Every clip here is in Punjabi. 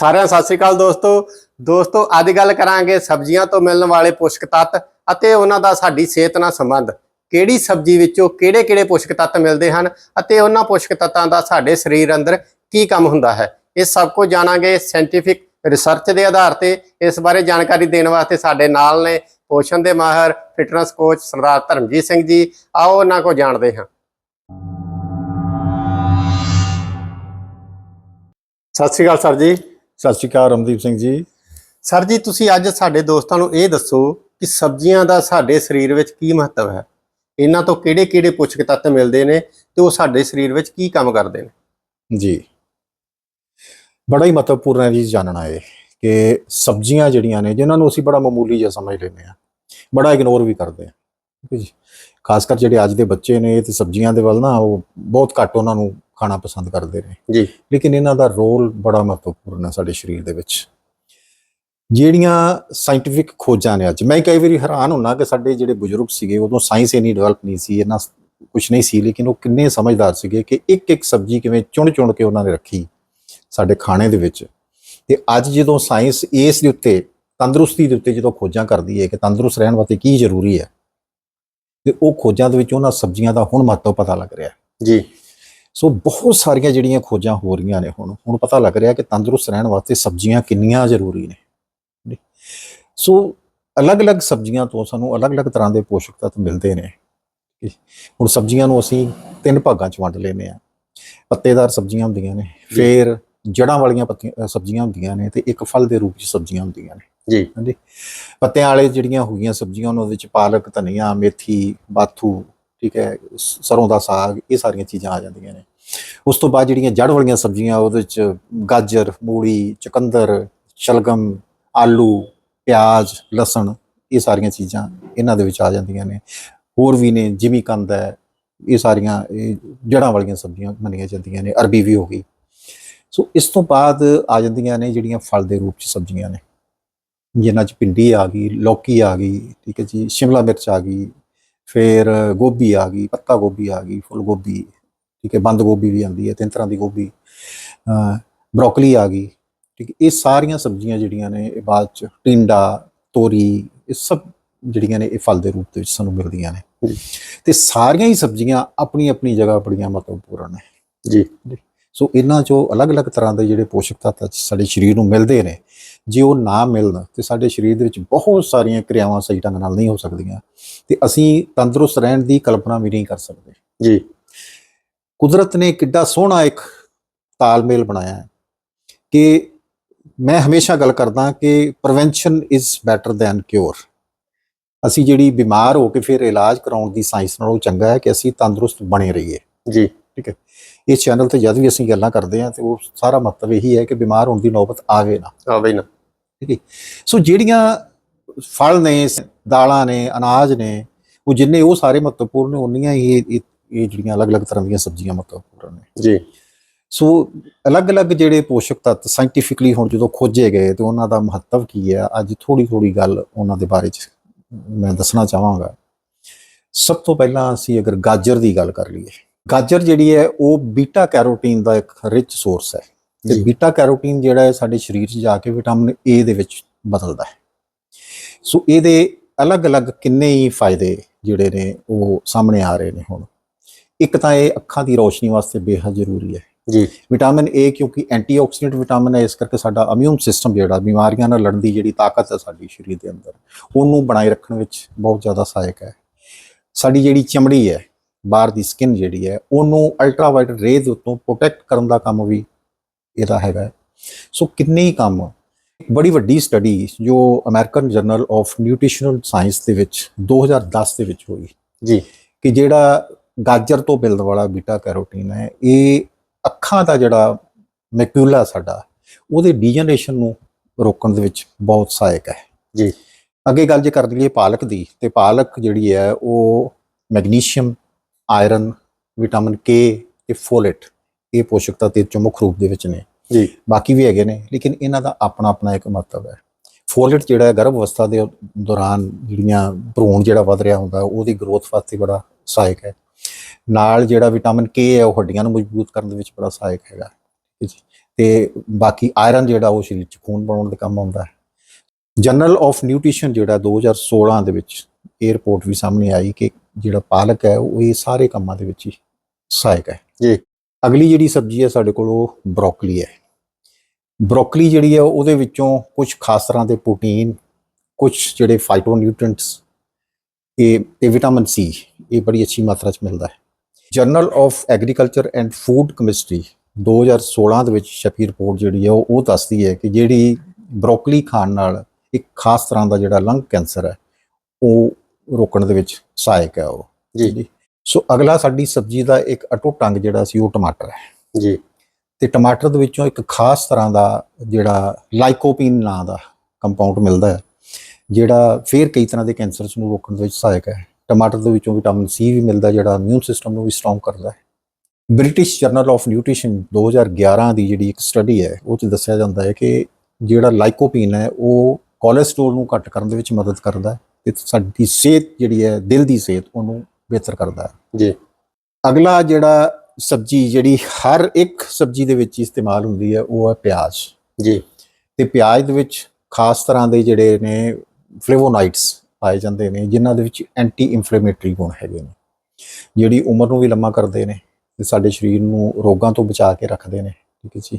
ਸਾਰਿਆਂ ਸਤਿ ਸ੍ਰੀ ਅਕਾਲ ਦੋਸਤੋ। ਦੋਸਤੋ, ਅੱਜ ਗੱਲ ਕਰਾਂਗੇ ਸਬਜ਼ੀਆਂ ਤੋਂ ਮਿਲਣ ਵਾਲੇ ਪੋਸ਼ਕ ਤੱਤ ਅਤੇ ਉਹਨਾਂ ਦਾ ਸਾਡੀ ਸਿਹਤ ਨਾਲ ਸੰਬੰਧ। ਕਿਹੜੀ ਸਬਜ਼ੀ ਵਿੱਚੋਂ ਕਿਹੜੇ-ਕਿਹੜੇ ਪੋਸ਼ਕ ਤੱਤ ਮਿਲਦੇ ਹਨ ਅਤੇ ਉਹਨਾਂ ਪੋਸ਼ਕ ਤੱਤਾਂ ਦਾ ਸਾਡੇ ਸਰੀਰ ਅੰਦਰ ਕੀ ਕੰਮ ਹੁੰਦਾ ਹੈ। ਇਹ ਸਭ ਕੁਝ ਜਾਣਾਂਗੇ ਸਾਇੰਟੀਫਿਕ ਰਿਸਰਚ ਦੇ ਆਧਾਰ ਤੇ। ਇਸ ਬਾਰੇ ਜਾਣਕਾਰੀ ਦੇਣ ਵਾਸਤੇ ਸਾਡੇ ਨਾਲ ਨੇ ਪੋਸ਼ਣ ਦੇ ਮਾਹਰ ਫਿਟਨੈਸ ਕੋਚ ਸਰਦਾਰ ਧਰਮਜੀਤ ਸਿੰਘ ਜੀ। ਆਓ ਉਹਨਾਂ ਕੋ ਜਾਣਦੇ ਹਾਂ। ਸਤਿ ਸ੍ਰੀ ਅਕਾਲ ਸਰ ਜੀ। ਸਤਿ ਸ਼੍ਰੀ ਅਕਾਲ ਰਮਦੀਪ ਸਿੰਘ ਜੀ। ਸਰ ਜੀ ਤੁਸੀਂ ਅੱਜ ਸਾਡੇ ਦੋਸਤਾਂ ਨੂੰ ਇਹ ਦੱਸੋ ਕਿ ਸਬਜ਼ੀਆਂ ਦਾ ਸਾਡੇ ਸਰੀਰ ਵਿੱਚ ਕੀ ਮਹੱਤਵ ਹੈ? ਇਹਨਾਂ ਤੋਂ ਕਿਹੜੇ-ਕਿਹੜੇ ਪੋਸ਼ਕ ਤੱਤ ਮਿਲਦੇ ਨੇ ਤੇ ਉਹ ਸਾਡੇ ਸਰੀਰ ਵਿੱਚ ਕੀ ਕੰਮ ਕਰਦੇ ਨੇ? ਜੀ। ਬੜਾ ਹੀ ਮਹੱਤਵਪੂਰਨ ਹੈ ਜੀ ਜਾਣਨਾ ਇਹ ਕਿ ਸਬਜ਼ੀਆਂ ਜਿਹੜੀਆਂ ਨੇ ਜਿਨ੍ਹਾਂ ਨੂੰ ਅਸੀਂ ਬੜਾ ਮਾਮੂਲੀ ਜਿਹਾ ਸਮਝ ਲੈਂਦੇ ਆ ਬੜਾ ਇਗਨੋਰ ਵੀ ਕਰਦੇ ਆ ਠੀਕ ਹੈ ਜੀ। ਖਾਸ ਕਰ ਜਿਹੜੇ ਅੱਜ ਦੇ ਬੱਚੇ ਨੇ ਇਹ ਤੇ ਸਬਜ਼ੀਆਂ ਦੇ ਵੱਲ ਨਾ ਉਹ ਬਹੁਤ ਘੱਟ ਉਹਨਾਂ ਨੂੰ ਖਾਣਾ ਪਸੰਦ ਕਰਦੇ ਨੇ। ਜੀ। ਲੇਕਿਨ ਇਹਨਾਂ ਦਾ ਰੋਲ ਬੜਾ ਮਹੱਤਵਪੂਰਨ ਹੈ ਸਾਡੇ ਸਰੀਰ ਦੇ ਵਿੱਚ। ਜਿਹੜੀਆਂ ਸਾਇੰਟੀਫਿਕ ਖੋਜਾਂ ਨੇ ਅੱਜ ਮੈਂ ਕਈ ਵਾਰੀ ਹੈਰਾਨ ਹੁੰਨਾ ਕਿ ਸਾਡੇ ਜਿਹੜੇ ਬਜ਼ੁਰਗ ਸੀਗੇ ਉਦੋਂ ਸਾਇੰਸ ਇੰਨੀ ਡਿਵੈਲਪ ਨਹੀਂ ਸੀ ਇਹਨਾਂ ਕੁਝ ਨਹੀਂ ਸੀ ਲੇਕਿਨ ਉਹ ਕਿੰਨੇ ਸਮਝਦਾਰ ਸੀਗੇ ਕਿ ਇੱਕ ਇੱਕ ਸਬਜ਼ੀ ਕਿਵੇਂ ਚੁਣ ਚੁਣ ਕੇ ਉਹਨਾਂ ਨੇ ਰੱਖੀ ਸਾਡੇ ਖਾਣੇ ਦੇ ਵਿੱਚ। ਤੇ ਅੱਜ ਜਦੋਂ ਸਾਇੰਸ ਇਸ ਦੇ ਉੱਤੇ ਤੰਦਰੁਸਤੀ ਦੇ ਉੱਤੇ ਜਦੋਂ ਖੋਜਾਂ ਕਰਦੀ ਹੈ ਕਿ ਤੰਦਰੁਸਤ ਰਹਿਣ ਵਾਸਤੇ ਕੀ ਜ਼ਰੂਰੀ ਹੈ ਤੇ ਉਹ ਖੋਜਾਂ ਦੇ ਵਿੱਚ ਉਹਨਾਂ ਸਬਜ਼ੀਆਂ ਦਾ ਹੁਣ ਮਹੱਤਵ ਪਤਾ ਲੱਗ ਰਿਹਾ ਹੈ। ਜੀ। ਸੋ ਬਹੁਤ ਸਾਰੀਆਂ ਜਿਹੜੀਆਂ ਖੋਜਾਂ ਹੋ ਰਹੀਆਂ ਨੇ ਹੁਣ ਹੁਣ ਪਤਾ ਲੱਗ ਰਿਹਾ ਕਿ ਤੰਦਰੁਸਤ ਰਹਿਣ ਵਾਸਤੇ ਸਬਜ਼ੀਆਂ ਕਿੰਨੀਆਂ ਜ਼ਰੂਰੀ ਨੇ। ਸੋ ਅਲੱਗ-ਅਲੱਗ ਸਬਜ਼ੀਆਂ ਤੋਂ ਸਾਨੂੰ ਅਲੱਗ-ਅਲੱਗ ਤਰ੍ਹਾਂ ਦੇ ਪੋਸ਼ਕ ਤੱਤ ਮਿਲਦੇ ਨੇ ਹੈ। ਹੁਣ ਸਬਜ਼ੀਆਂ ਨੂੰ ਅਸੀਂ ਤਿੰਨ ਭਾਗਾਂ 'ਚ ਵੰਡ ਲੈਨੇ ਆ ਪੱਤੇਦਾਰ ਸਬਜ਼ੀਆਂ ਹੁੰਦੀਆਂ ਨੇ ਫਿਰ ਜੜਾਂ ਵਾਲੀਆਂ ਪੱਤੀਆਂ ਸਬਜ਼ੀਆਂ ਹੁੰਦੀਆਂ ਨੇ ਤੇ ਇੱਕ ਫਲ ਦੇ ਰੂਪ 'ਚ ਸਬਜ਼ੀਆਂ ਹੁੰਦੀਆਂ ਨੇ ਜੀ ਹਾਂਜੀ ਪੱਤਿਆਂ ਵਾਲੇ ਜਿਹੜੀਆਂ ਹੋਈਆਂ ਸਬਜ਼ੀਆਂ ਉਹਨਾਂ ਵਿੱਚ ਪਾਲਕ ਧਨੀਆ ਮੇਥੀ ਬਾਥੂ ਠੀਕ ਹੈ ਸ- ਸਰੋਂ ਦਾ ਸਾਗ, ਇਹ ਸਾਰੀਆਂ ਚੀਜ਼ਾਂ ਆ ਜਾਂਦੀਆਂ ਨੇ। ਉਸ ਤੋਂ ਬਾਅਦ ਜਿਹੜੀਆਂ ਜੜ ਵਾਲੀਆਂ ਸਬਜ਼ੀਆਂ, ਉਹਦੇ ਵਿੱਚ ਗਾਜਰ, ਮੂਲੀ, ਚੁਕੰਦਰ, ਸ਼ਲਗਮ, ਆਲੂ, ਪਿਆਜ਼, ਲਸਣ, ਇਹ ਸਾਰੀਆਂ ਚੀਜ਼ਾਂ ਇਹਨਾਂ ਦੇ ਵਿੱਚ ਆ ਜਾਂਦੀਆਂ ਨੇ। ਹੋਰ ਵੀ ਨੇ, ਜਿਮੀ ਕੰਦ ਹੈ, ਇਹ ਸਾਰੀਆਂ, ਇਹ ਜੜਾਂ ਵਾਲੀਆਂ ਸਬਜ਼ੀਆਂ ਮੰਨੀਆਂ ਜਾਂਦੀਆਂ ਨੇ, ਅਰਬੀ ਵੀ ਹੋ ਗਈ। ਸੋ ਇਸ ਤੋਂ ਬਾਅਦ ਆ ਜਾਂਦੀਆਂ ਨੇ ਜਿਹੜੀਆਂ ਫਲ ਦੇ ਰੂਪ ਚ ਸਬਜ਼ੀਆਂ ਨੇ। ਜਿਨ੍ਹਾਂ ਚ ਭਿੰਡੀ ਆ ਗਈ, ਲੌਕੀ ਆ ਗਈ, ਠੀਕ ਹੈ ਜੀ, ਸ਼ਿਮਲਾ ਮਿਰਚ ਆ ਗਈ ਫਿਰ ਗੋਭੀ ਆ ਗਈ ਪੱਤਾ ਗੋਭੀ ਆ ਗਈ ਫੁੱਲ ਗੋਭੀ ਠੀਕ ਹੈ ਬੰਦ ਗੋਭੀ ਵੀ ਆਉਂਦੀ ਹੈ ਤਿੰਨ ਤਰ੍ਹਾਂ ਦੀ ਗੋਭੀ ਬ੍ਰੋਕਲੀ ਆ ਗਈ ਠੀਕ ਇਹ ਸਾਰੀਆਂ ਸਬਜ਼ੀਆਂ ਜਿਹੜੀਆਂ ਨੇ ਇਹ ਬਾਅਦ ਚ ਟਿੰਡਾ ਤੋਰੀ ਇਹ ਸਭ ਜਿਹੜੀਆਂ ਨੇ ਇਹ ਫਲ ਦੇ ਰੂਪ ਦੇ ਵਿੱਚ ਸਾਨੂੰ ਮਿਲਦੀਆਂ ਨੇ। ਤੇ ਸਾਰੀਆਂ ਹੀ ਸਬਜ਼ੀਆਂ ਆਪਣੀ ਆਪਣੀ ਜਗ੍ਹਾ ਬੜੀਆਂ ਮਹੱਤਵਪੂਰਨ ਨੇ। ਜੀ। ਸੋ ਇਹਨਾਂ ਚੋਂ ਅਲੱਗ-ਅਲੱਗ ਤਰ੍ਹਾਂ ਦੇ ਜਿਹੜੇ ਪੋਸ਼ਕ ਤੱਤ ਸਾਡੇ ਸਰੀਰ ਨੂੰ ਮਿਲਦੇ ਨੇ ਜੇ ਉਹ ਨਾ ਮਿਲਣ ਤੇ ਸਾਡੇ ਸਰੀਰ ਦੇ ਵਿੱਚ ਬਹੁਤ ਸਾਰੀਆਂ ਕਿਰਿਆਵਾਂ ਸਹੀ ਢੰਗ ਨਾਲ ਨਹੀਂ ਹੋ ਸਕਦੀਆਂ ਤੇ ਅਸੀਂ ਤੰਦਰੁਸਤ ਰਹਿਣ ਦੀ ਕਲਪਨਾ ਵੀ ਨਹੀਂ ਕਰ ਸਕਦੇ। ਜੀ। ਕੁਦਰਤ ਨੇ ਕਿੱਡਾ ਸੋਹਣਾ ਇੱਕ ਤਾਲਮੇਲ ਬਣਾਇਆ ਹੈ ਕਿ ਮੈਂ ਹਮੇਸ਼ਾ ਗੱਲ ਕਰਦਾ ਕਿ prevention is better than cure ਅਸੀਂ ਜਿਹੜੀ ਬਿਮਾਰ ਹੋ ਕੇ ਫਿਰ ਇਲਾਜ ਕਰਾਉਣ ਦੀ ਸਾਇੰਸ ਨਾਲੋਂ ਚੰਗਾ ਹੈ ਕਿ ਅਸੀਂ ਤੰਦਰੁਸਤ ਬਣੇ ਰਹੀਏ। ਜੀ। ਇਸ ਚੈਨਲ ਤੇ ਜਦ ਵੀ ਅਸੀਂ ਗੱਲਾਂ ਕਰਦੇ ਹਾਂ ਤੇ ਉਹ ਸਾਰਾ ਮਤਲਬ ਇਹੀ ਹੈ ਕਿ ਬਿਮਾਰ ਹੋਣ ਦੀ ਨੌਬਤ ਆਵੇ ਨਾ। ਆ ਬਈ ਨਾ। ਠੀਕ ਹੈ ਸੋ ਜਿਹੜੀਆਂ ਫਲ ਨੇ ਦਾਲਾਂ ਨੇ ਅਨਾਜ ਨੇ ਉਹ ਜਿੰਨੇ ਉਹ ਸਾਰੇ ਮਹੱਤਵਪੂਰਨ ਨੇ ਉਨੀਆਂ ਹੀ ਇਹ ਇਹ- ਇਹ ਜਿਹੜੀਆਂ ਅਲੱਗ-ਅਲੱਗ ਤਰ੍ਹਾਂ ਦੀਆਂ ਸਬਜ਼ੀਆਂ ਮਹੱਤਵਪੂਰਨ ਨੇ। ਜੀ। ਸੋ ਅਲੱਗ-ਅਲੱਗ ਜਿਹੜੇ ਪੋਸ਼ਕ ਤੱਤ ਸਾਇੰਟੀਫਿਕਲੀ ਹੁਣ ਜਦੋਂ ਖੋਜੇ ਗਏ ਤੇ ਉਹਨਾਂ ਦਾ ਮਹੱਤਵ ਕੀ ਹੈ ਅੱਜ ਥੋੜੀ-ਥੋੜੀ ਗੱਲ ਉਹਨਾਂ ਦੇ ਬਾਰੇ ਚ ਮੈਂ ਦੱਸਣਾ ਚਾਹਾਂਗਾ। ਸਭ ਤੋਂ ਪਹਿਲਾਂ ਅਸੀਂ ਅਗਰ ਗਾਜਰ ਦੀ ਗੱਲ ਕਰ ਲਈਏ ਗਾਜਰ ਜਿਹੜੀ ਹੈ ਉਹ ਬੀਟਾ ਕੈਰੋਟੀਨ ਦਾ ਇੱਕ ਰਿਚ ਸੋਰਸ ਹੈ। ਤੇ। ਬੀਟਾ ਕੈਰੋਟੀਨ ਜਿਹੜਾ ਹੈ ਸਾਡੇ ਸਰੀਰ 'ਚ ਜਾ ਕੇ ਵਿਟਾਮਿਨ ਏ ਦੇ ਵਿੱਚ ਬਦਲਦਾ ਹੈ। ਸੋ ਇਹਦੇ ਅਲੱਗ-ਅਲੱਗ ਕਿੰਨੇ ਹੀ ਫਾਇਦੇ ਜਿਹੜੇ ਨੇ ਉਹ ਸਾਹਮਣੇ ਆ ਰਹੇ ਨੇ ਹੁਣ। ਇੱਕ ਤਾਂ ਇਹ ਅੱਖਾਂ ਦੀ ਰੋਸ਼ਨੀ ਵਾਸਤੇ ਬੇहद ਜ਼ਰੂਰੀ ਹੈ। ਜੀ। ਵਿਟਾਮਿਨ ਏ ਕਿਉਂਕਿ ਐਂਟੀਆਕਸੀਡੈਂਟ ਵਿਟਾਮਿਨ ਹੈ ਇਸ ਕਰਕੇ ਸਾਡਾ ਇਮਿਊਨ ਸਿਸਟਮ ਜਿਹੜਾ ਬਿਮਾਰੀਆਂ ਨਾਲ ਲੜਨ ਦੀ ਜਿਹੜੀ ਤਾਕਤ ਹੈ ਸਾਡੀ ਸਰੀਰ ਦੇ ਅੰਦਰ ਉਹਨੂੰ ਬਣਾਏ ਰੱਖਣ ਵਿੱਚ ਬਹੁਤ ਜ਼ਿਆਦਾ ਸਹਾਇਕ ਹੈ। ਸਾਡੀ ਜਿਹੜੀ ਚਮੜੀ ਹੈ ਬਾਹਰ ਦੀ ਸਕਿਨ ਜਿਹੜੀ ਹੈ ਉਹਨੂੰ ਅਲਟਰਾਵਾਇਲਟ ਰੇਜ਼ ਉੱਤੋਂ ਪ੍ਰੋਟੈਕਟ ਕਰਨ ਦਾ ਕੰਮ ਵੀ ਇਹਦਾ ਹੈਗਾ। ਸੋ ਕਿੰਨੇ ਹੀ ਕੰਮ ਇੱਕ ਬੜੀ ਵੱਡੀ ਸਟੱਡੀ ਜੋ American journal of nutritional science ਦੇ ਵਿੱਚ 2010 ਦੇ ਵਿੱਚ ਹੋਈ। ਜੀ। ਕਿ ਜਿਹੜਾ ਗਾਜਰ ਤੋਂ ਮਿਲਣ ਵਾਲਾ ਬੀਟਾ ਕੈਰੋਟੀਨ ਹੈ ਇਹ ਅੱਖਾਂ ਦਾ ਜਿਹੜਾ ਮੈਕੂਲਾ ਸਾਡਾ ਉਹਦੇ ਡੀਜਨਰੇਸ਼ਨ ਨੂੰ ਰੋਕਣ ਦੇ ਵਿੱਚ ਬਹੁਤ ਸਹਾਇਕ ਹੈ। ਜੀ। ਅੱਗੇ ਗੱਲ ਜੇ ਕਰ ਲਈਏ ਪਾਲਕ ਦੀ ਤੇ ਪਾਲਕ ਜਿਹੜੀ ਹੈ ਉਹ ਮੈਗਨੀਸ਼ੀਅਮ ਆਇਰਨ ਵਿਟਾਮਿਨ ਕੇ ਤੇ ਫੋਲੇਟ ਇਹ ਪੋਸ਼ਕ ਤੱਤ ਇਹ 'ਚ ਮੁੱਖ ਰੂਪ ਦੇ ਵਿੱਚ ਨੇ। ਜੀ। ਬਾਕੀ ਵੀ ਹੈਗੇ ਨੇ ਲੇਕਿਨ ਇਹਨਾਂ ਦਾ ਆਪਣਾ ਆਪਣਾ ਇੱਕ ਮਹੱਤਵ ਹੈ। ਫੋਲੇਟ ਜਿਹੜਾ ਹੈ ਗਰਭ ਅਵਸਥਾ ਦੇ ਦੌਰਾਨ ਜਿਹੜੀਆਂ ਭਰੂਣ ਜਿਹੜਾ ਵਧ ਰਿਹਾ ਹੁੰਦਾ ਉਹਦੀ ਗਰੋਥ ਵਾਸਤੇ ਬੜਾ ਸਹਾਇਕ ਹੈ। ਨਾਲ ਜਿਹੜਾ ਵਿਟਾਮਿਨ ਕੇ ਹੈ ਉਹ ਹੱਡੀਆਂ ਨੂੰ ਮਜ਼ਬੂਤ ਕਰਨ ਦੇ ਵਿੱਚ ਬੜਾ ਸਹਾਇਕ ਹੈਗਾ। ਤੇ ਬਾਕੀ ਆਇਰਨ ਜਿਹੜਾ ਉਹ ਸਰੀਰ 'ਚ ਖੂਨ ਬਣਾਉਣ ਦੇ ਕੰਮ ਆਉਂਦਾ ਹੈ। ਜਨਰਲ ਆਫ ਨਿਊਟ੍ਰੀਸ਼ਨ ਜਿਹੜਾ 2016 ਦੇ ਵਿੱਚ ਇਹ ਰਿਪੋਰਟ ਵੀ ਸਾਹਮਣੇ ਆਈ ਕਿ ਜਿਹੜਾ ਪਾਲਕ ਹੈ ਉਹ ਇਹ ਸਾਰੇ ਕੰਮਾਂ ਦੇ ਵਿੱਚ ਹੀ ਸਹਾਇਕ ਹੈ। ਜੀ। ਅਗਲੀ ਜਿਹੜੀ ਸਬਜ਼ੀ ਹੈ ਸਾਡੇ ਕੋਲ ਉਹ ਬਰੋਕਲੀ ਹੈ। ਬਰੋਕਲੀ ਜਿਹੜੀ ਹੈ ਉਹਦੇ ਵਿੱਚੋਂ ਕੁਝ ਖਾਸ ਤਰ੍ਹਾਂ ਦੇ ਪ੍ਰੋਟੀਨ ਕੁਝ ਜਿਹੜੇ ਫਾਈਟੋਨਿਊਟ੍ਰੀਐਂਟਸ ਇਹ ਤੇ ਵਿਟਾਮਿਨ ਸੀ ਇਹ ਬੜੀ ਅੱਛੀ ਮਾਤਰਾ 'ਚ ਮਿਲਦਾ ਹੈ। Journal of agriculture and food chemistry 2016 ਦੇ ਵਿੱਚ ਛਪੀ ਰਿਪੋਰਟ ਜਿਹੜੀ ਹੈ ਉਹ ਉਹ ਦੱਸਦੀ ਹੈ ਕਿ ਜਿਹੜੀ ਬਰੋਕਲੀ ਖਾਣ ਨਾਲ ਇੱਕ ਖਾਸ ਤਰ੍ਹਾਂ ਦਾ ਜਿਹੜਾ ਲੰਗ ਕੈਂਸਰ ਹੈ ਉਹ ਰੋਕਣ ਦੇ ਵਿੱਚ ਸਹਾਇਕ ਹੈ ਉਹ। ਜੀ। ਸੋ ਅਗਲਾ ਸਾਡੀ ਸਬਜ਼ੀ ਦਾ ਇੱਕ ਅਟੁੱਟ ਅੰਗ ਜਿਹੜਾ ਸੀ ਉਹ ਟਮਾਟਰ ਹੈ। ਜੀ। ਤੇ ਟਮਾਟਰ ਦੇ ਵਿੱਚੋਂ ਇੱਕ ਖਾਸ ਤਰ੍ਹਾਂ ਦਾ ਜਿਹੜਾ ਲਾਈਕੋਪੀਨ ਨਾਂ ਦਾ ਕੰਪਾਊਂਡ ਮਿਲਦਾ ਹੈ ਜਿਹੜਾ ਫਿਰ ਕਈ ਤਰ੍ਹਾਂ ਦੇ ਕੈਂਸਰਸ ਨੂੰ ਰੋਕਣ ਦੇ ਵਿੱਚ ਸਹਾਇਕ ਹੈ। ਟਮਾਟਰ ਦੇ ਵਿੱਚੋਂ ਵਿਟਾਮਿਨ ਸੀ ਵੀ ਮਿਲਦਾ ਜਿਹੜਾ ਇਮਿਊਨ ਸਿਸਟਮ ਨੂੰ ਵੀ ਸਟਰੋਂਗ ਕਰਦਾ ਹੈ। ਬ੍ਰਿਟਿਸ਼ ਜਰਨਲ ਆਫ ਨਿਊਟ੍ਰੀਸ਼ਨ 2011 ਦੀ ਜਿਹੜੀ ਇੱਕ ਸਟੱਡੀ ਹੈ ਉਹ 'ਚ ਦੱਸਿਆ ਜਾਂਦਾ ਹੈ ਕਿ ਜਿਹੜਾ ਲਾਈਕੋਪੀਨ ਹੈ ਉਹ ਕੋਲੇਸਟ੍ਰੋਲ ਨੂੰ ਘੱਟ ਕਰਨ ਦੇ ਵਿੱਚ ਮਦਦ ਕਰਦਾ ਹੈ। ਤੇ ਸਾਡੀ ਸਿਹਤ ਜਿਹੜੀ ਹੈ ਦਿਲ ਦੀ ਸਿਹਤ ਉਹਨੂੰ ਬਿਹਤਰ ਕਰਦਾ ਹੈ। ਜੀ। ਅਗਲਾ ਜਿਹੜਾ ਸਬਜੀ ਜਿਹੜੀ ਹਰ ਇੱਕ ਸਬਜੀ ਦੇ ਵਿੱਚ ਇਸਤੇਮਾਲ ਹੁੰਦੀ ਹੈ ਉਹ ਹੈ ਪਿਆਜ਼। ਜੀ। ਤੇ ਪਿਆਜ਼ ਦੇ ਵਿੱਚ ਖਾਸ ਤਰ੍ਹਾਂ ਦੇ ਜਿਹੜੇ ਨੇ ਫਲੇਵੋਨਾਈਡਸ ਪਾਏ ਜਾਂਦੇ ਨੇ ਜਿਨ੍ਹਾਂ ਦੇ ਵਿੱਚ ਐਂਟੀ ਇਨਫਲੇਮੇਟਰੀ ਗੁਣ ਹੈਗੇ ਨੇ। ਜਿਹੜੀ ਉਮਰ ਨੂੰ ਵੀ ਲੰਮਾ ਕਰਦੇ ਨੇ ਤੇ ਸਾਡੇ ਸਰੀਰ ਨੂੰ ਰੋਗਾਂ ਤੋਂ ਬਚਾ ਕੇ ਰੱਖਦੇ ਨੇ ਠੀਕ ਹੈ ਜੀ।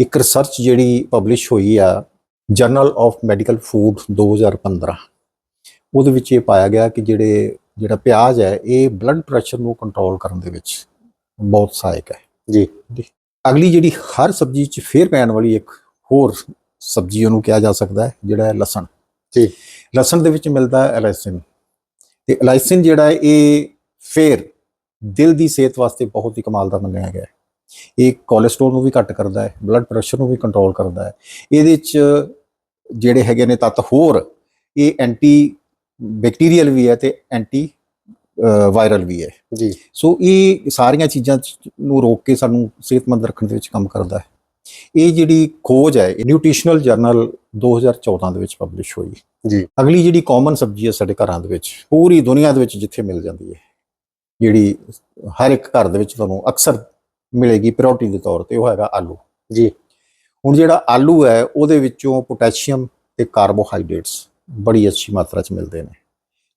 ਇੱਕ ਰਿਸਰਚ ਜਿਹੜੀ ਪਬਲਿਸ਼ ਹੋਈ ਆ ਜਰਨਲ ਆਫ ਮੈਡੀਕਲ ਫੂਡ 2015 ਉਹਦੇ ਵਿੱਚ ਇਹ ਪਾਇਆ ਗਿਆ ਕਿ ਜਿਹੜੇ ਜਿਹੜਾ ਪਿਆਜ਼ ਹੈ ਇਹ ਬਲੱਡ ਪ੍ਰੈਸ਼ਰ ਨੂੰ ਕੰਟਰੋਲ ਕਰਨ ਦੇ ਵਿੱਚ ਬਹੁਤ ਸਹਾਇਕ ਹੈ। ਜੀ। ਅਗਲੀ ਜਿਹੜੀ ਹਰ ਸਬਜ਼ੀ 'ਚ ਫੇਰ ਪੈਣ ਵਾਲੀ ਇੱਕ ਹੋਰ ਸਬਜ਼ੀ ਉਹਨੂੰ ਕਿਹਾ ਜਾ ਸਕਦਾ ਹੈ ਜਿਹੜਾ ਹੈ ਲਸਣ। ਜੀ। ਲਸਣ ਦੇ ਵਿੱਚ ਮਿਲਦਾ ਹੈ ਐਲਾਈਸਿਨ ਤੇ ਐਲਾਈਸਿਨ ਜਿਹੜਾ ਹੈ ਇਹ ਫੇਰ ਦਿਲ ਦੀ ਸਿਹਤ ਵਾਸਤੇ ਬਹੁਤ ਹੀ ਕਮਾਲ ਦਾ ਮੰਨਿਆ ਗਿਆ ਹੈ। ਇਹ ਕੋਲੇਸਟ੍ਰੋਲ ਨੂੰ ਵੀ ਘੱਟ ਕਰਦਾ ਹੈ ਬਲੱਡ ਪ੍ਰੈਸ਼ਰ ਨੂੰ ਵੀ ਕੰਟਰੋਲ ਕਰਦਾ ਹੈ। ਇਹਦੇ 'ਚ ਜਿਹੜੇ ਹੈਗੇ ਨੇ ਤੱਤ ਹੋਰ ਇਹ ਐਂਟੀ ਬੈਕਟੀਰੀਅਲ ਵੀ ਹੈ ਤੇ ਐਂਟੀ ਵਾਇਰਲ ਵੀ ਹੈ। ਜੀ। ਸੋ ਇਹ ਸਾਰੀਆਂ ਚੀਜ਼ਾਂ ਨੂੰ ਰੋਕ ਕੇ ਸਾਨੂੰ ਸਿਹਤਮੰਦ ਰੱਖਣ ਦੇ ਵਿੱਚ ਕੰਮ ਕਰਦਾ ਹੈ। ਇਹ ਜਿਹੜੀ ਖੋਜ ਹੈ ਨਿਊਟ੍ਰੀਸ਼ਨਲ ਜਰਨਲ 2014 ਦੇ ਵਿੱਚ ਪਬਲਿਸ਼ ਹੋਈ। ਜੀ। ਅਗਲੀ ਜਿਹੜੀ ਕਾਮਨ ਸਬਜ਼ੀ ਹੈ ਸਾਡੇ ਘਰਾਂ ਦੇ ਵਿੱਚ ਪੂਰੀ ਦੁਨੀਆ ਦੇ ਵਿੱਚ ਜਿੱਥੇ ਮਿਲ ਜਾਂਦੀ ਹੈ ਜਿਹੜੀ ਹਰ ਇੱਕ ਘਰ ਦੇ ਵਿੱਚ ਤੁਹਾਨੂੰ ਅਕਸਰ ਮਿਲੇਗੀ ਪ੍ਰੋਟੀਨ ਦੇ ਤੌਰ ਤੇ ਉਹ ਹੈਗਾ ਆਲੂ। ਜੀ। ਹੁਣ ਜਿਹੜਾ ਆਲੂ ਹੈ ਉਹਦੇ ਵਿੱਚੋਂ ਪੋਟਾਸ਼ੀਅਮ ਤੇ ਕਾਰਬੋਹਾਈਡਰੇਟਸ ਬੜੀ ਅੱਛੀ ਮਾਤਰਾ 'ਚ ਮਿਲਦੇ ਨੇ।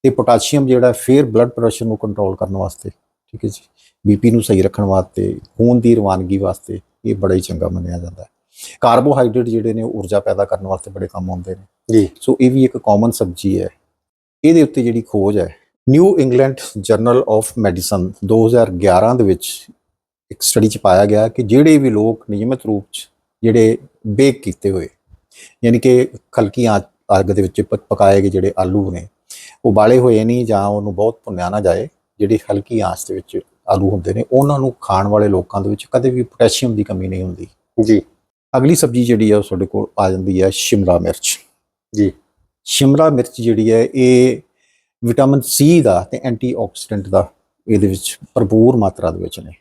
ਤੇ ਪੋਟਾਸ਼ੀਅਮ ਜਿਹੜਾ ਫੇਰ ਬਲੱਡ ਪ੍ਰੈਸ਼ਰ ਨੂੰ ਕੰਟਰੋਲ ਕਰਨ ਵਾਸਤੇ ਠੀਕ ਹੈ ਜੀ? ਬੀਪੀ ਨੂੰ ਸਹੀ ਰੱਖਣ ਵਾਸਤੇ ਖੂਨ ਦੀ ਰਵਾਨਗੀ ਵਾਸਤੇ ਇਹ ਬੜਾ ਹੀ ਚੰਗਾ ਮੰਨਿਆ ਜਾਂਦਾ ਹੈ। ਕਾਰਬੋਹਾਈਡਰੇਟ ਜਿਹੜੇ ਨੇ ਊਰਜਾ ਪੈਦਾ ਕਰਨ ਵਾਸਤੇ ਬੜੇ ਕੰਮ ਆਉਂਦੇ ਨੇ। ਜੀ। ਸੋ ਇਹ ਵੀ ਇੱਕ ਕਾਮਨ ਸਬਜ਼ੀ ਹੈ। ਇਹਦੇ ਉੱਤੇ ਜਿਹੜੀ ਖੋਜ ਹੈ New England journal of medicine 2011 ਦੇ ਵਿੱਚ ਇੱਕ ਸਟੱਡੀ ਚ ਪਾਇਆ ਗਿਆ ਕਿ ਜਿਹੜੇ ਵੀ ਲੋਕ ਨਿਯਮਿਤ ਰੂਪ ਚ ਜਿਹੜੇ ਬੇਕ ਕੀਤੇ ਹੋਏ ਯਾਨੀ ਕਿ ਹਲਕੀ ਆਂਚ ਅੱਗ ਦੇ ਵਿੱਚ ਪਕਾਏ ਗਏ ਜਿਹੜੇ ਆਲੂ ਨੇ ਉਬਾਲੇ ਹੋਏ ਨਹੀਂ ਜਾਂ ਉਹਨੂੰ ਬਹੁਤ ਭੁੰਨਿਆ ਨਾ ਜਾਏ ਜਿਹੜੀ ਹਲਕੀ ਆਂਚ ਦੇ ਵਿੱਚ ਆਲੂ ਹੁੰਦੇ ਨੇ ਉਹਨਾਂ ਨੂੰ ਖਾਣ ਵਾਲੇ ਲੋਕਾਂ ਦੇ ਵਿੱਚ ਕਦੇ ਵੀ ਪੋਟਾਸ਼ੀਅਮ ਦੀ ਕਮੀ ਨਹੀਂ ਹੁੰਦੀ। ਜੀ। ਅਗਲੀ ਸਬਜ਼ੀ ਜਿਹੜੀ ਹੈ ਉਹ ਸਾਡੇ ਕੋਲ ਆ ਜਾਂਦੀ ਹੈ ਸ਼ਿਮਲਾ ਮਿਰਚ। ਜੀ। ਸ਼ਿਮਲਾ ਮਿਰਚ ਜਿਹੜੀ ਹੈ ਇਹ ਵਿਟਾਮਿਨ ਸੀ ਦਾ ਤੇ ਐਂਟੀਆਕਸੀਡੈਂਟ ਦਾ ਇਹਦੇ ਵਿੱਚ ਭਰਪੂਰ ਮਾਤਰਾ ਦੇ ਵਿੱਚ ਨੇ